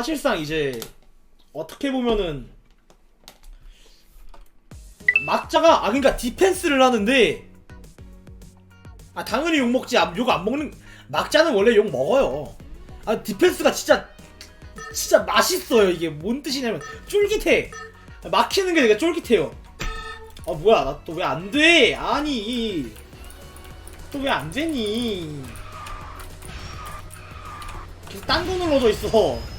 사실상 이제 어떻게 보면은 막자가 아 그러니까 디펜스를 하는데 아 당연히 욕 먹지 욕 안 먹는 막자는 원래 욕 먹어요. 아 디펜스가 진짜 진짜 맛있어요 이게 뭔 뜻이냐면 쫄깃해 막히는 게 되게 쫄깃해요. 아 뭐야 나 또 왜 안 돼? 아니 또 왜 안 되니? 계속 딴거 눌러져 있어.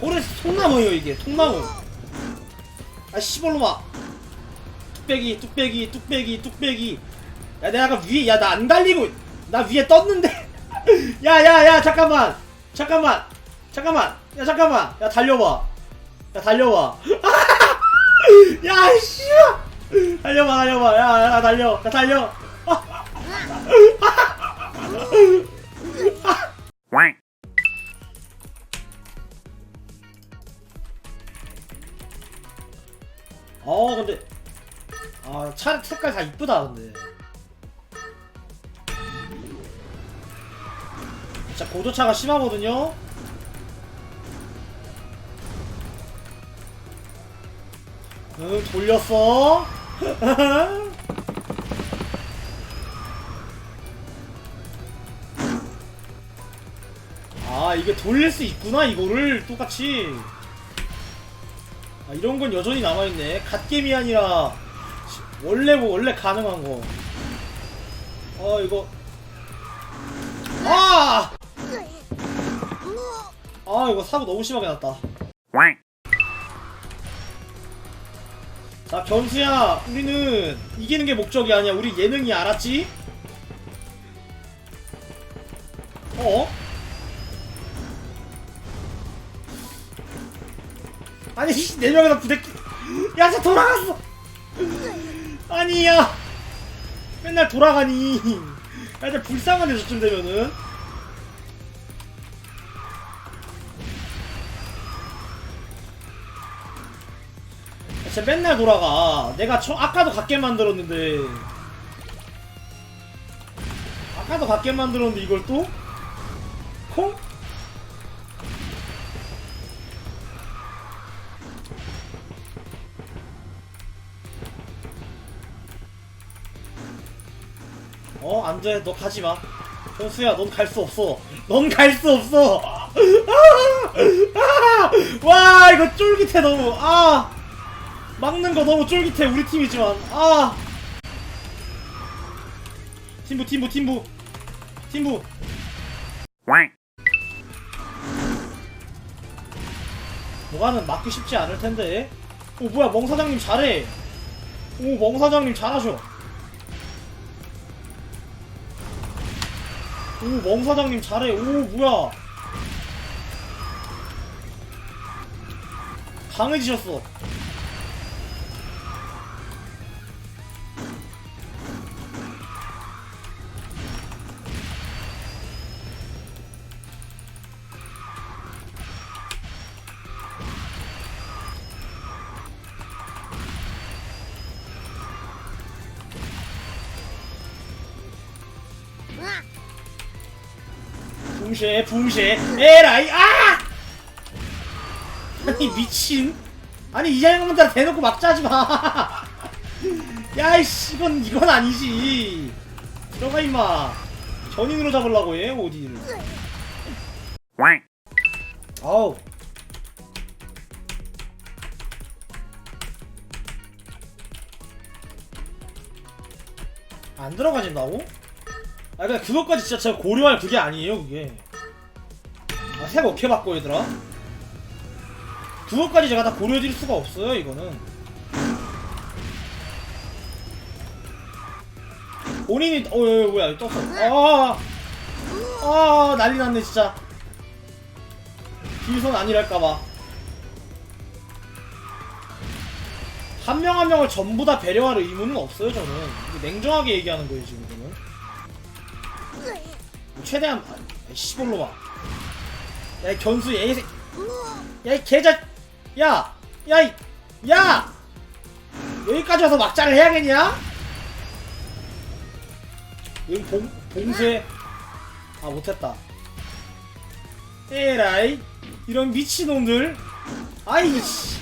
오래서 통나무예요 이게. 통나무. 아 씨발로마. 뚝배기 뚝배기 뚝배기 뚝배기. 야 내가 아까 위에 야 나 안 달리고 나 위에 떴는데. 야야야 잠깐만. 잠깐만. 잠깐만. 야 잠깐만. 야 달려봐. 야 달려봐. 야 씨야 달려봐 달려봐. 야, 야 달려. 야 달려 어 근데. 아차 색깔 다 이쁘다 근데. 진짜 고도차가 심하거든요? 응 돌렸어. 아 이게 돌릴 수 있구나 이거를. 똑같이 아, 이런 건 여전히 남아있네. 갓겜이 아니라, 시- 원래 뭐, 원래 가능한 거. 어, 이거. 아! 아, 이거 사고 너무 심하게 났다. 자, 견수야, 우리는 이기는 게 목적이 아니야. 우리 예능이 알았지? 어? 아니, 씨, 네 명이나 부대끼. 야, 저 돌아갔어! 아니야! 맨날 돌아가니. 야, 이제 불쌍하네, 저쯤 되면은. 진짜 맨날 돌아가. 내가 처, 아까도 갖게 만들었는데. 아까도 갖게 만들었는데 이걸 또? 콩? 어, 안 돼. 너 가지 마. 현수야, 넌 갈 수 없어. 넌 갈 수 없어. 아! 아! 와, 이거 쫄깃해, 너무. 아! 막는 거 너무 쫄깃해 우리 팀이지만 아 팀부 팀부 팀부 팀부 뭐가는 막기 쉽지 않을 텐데 오 뭐야 멍 사장님 잘해 오 멍 사장님 잘하셔 오 멍 사장님 잘해. 오 뭐야. 강해지셨어 붕쉐 붕쉐. 에라이 아! 아니 미친. 아니 이 장면들 대놓고 막 짜지 마. 야이씨 이건 이건 아니지. 들어가 임마. 전인으로 잡으려고 해 오딘을 아우. 안 들어가진다고? 아 근데 그것까지 진짜 제가 고려할 그게 아니에요 그게. 아색 어떻게 바꿔 얘들아? 그것까지 제가 다 고려해드릴 수가 없어요 이거는. 본인이 어 어, 뭐야 떴어. 아, 아 난리 났네 진짜. 비선 아니랄까봐. 한 명 한 명을 전부 다 배려할 의무는 없어요 저는. 냉정하게 얘기하는 거예요 지금 이거는 최대한 아, 시골로마 야이 견수 얘 야이 개자 야야야! 여기까지 와서 막자를 해야겠냐? 응 봉, 봉쇄. 아 못했다. 에라이 이런 미친놈들. 아이 씨.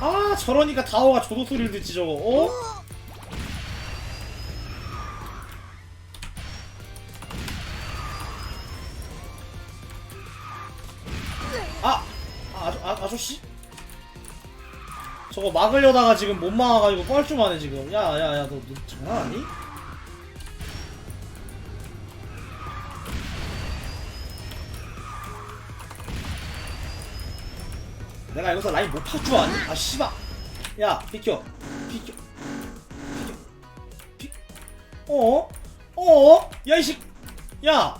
아 저러니까 다오가 조도 소리를 듣지 저거. 어? 아, 아저, 아, 아저씨? 저거 막으려다가 지금 못 막아가지고 뻘쭘하네 지금 야야야 너, 너 장난하니? 내가 여기서 라인 못 팔 줄 아니? 아 씨발 야 비켜 비켜 비켜 비 어? 어? 야이씨 야!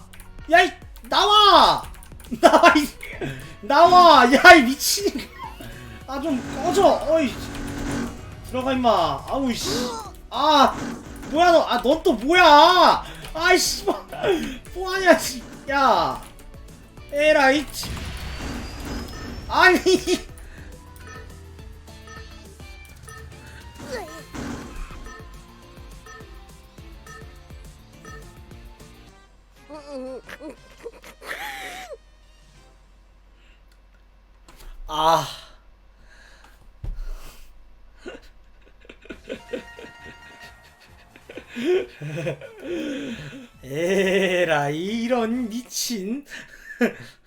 야이 나와! 나와 이 나와! 야 이 미친 아 좀 꺼져! 어이 들어가 임마. 아우 씨 아 뭐야 너? 아 넌 또 뭐야? 아이 씨발. 뭐하냐 씨. 야. 에라이 치. 아니 아. 에라 이런 미친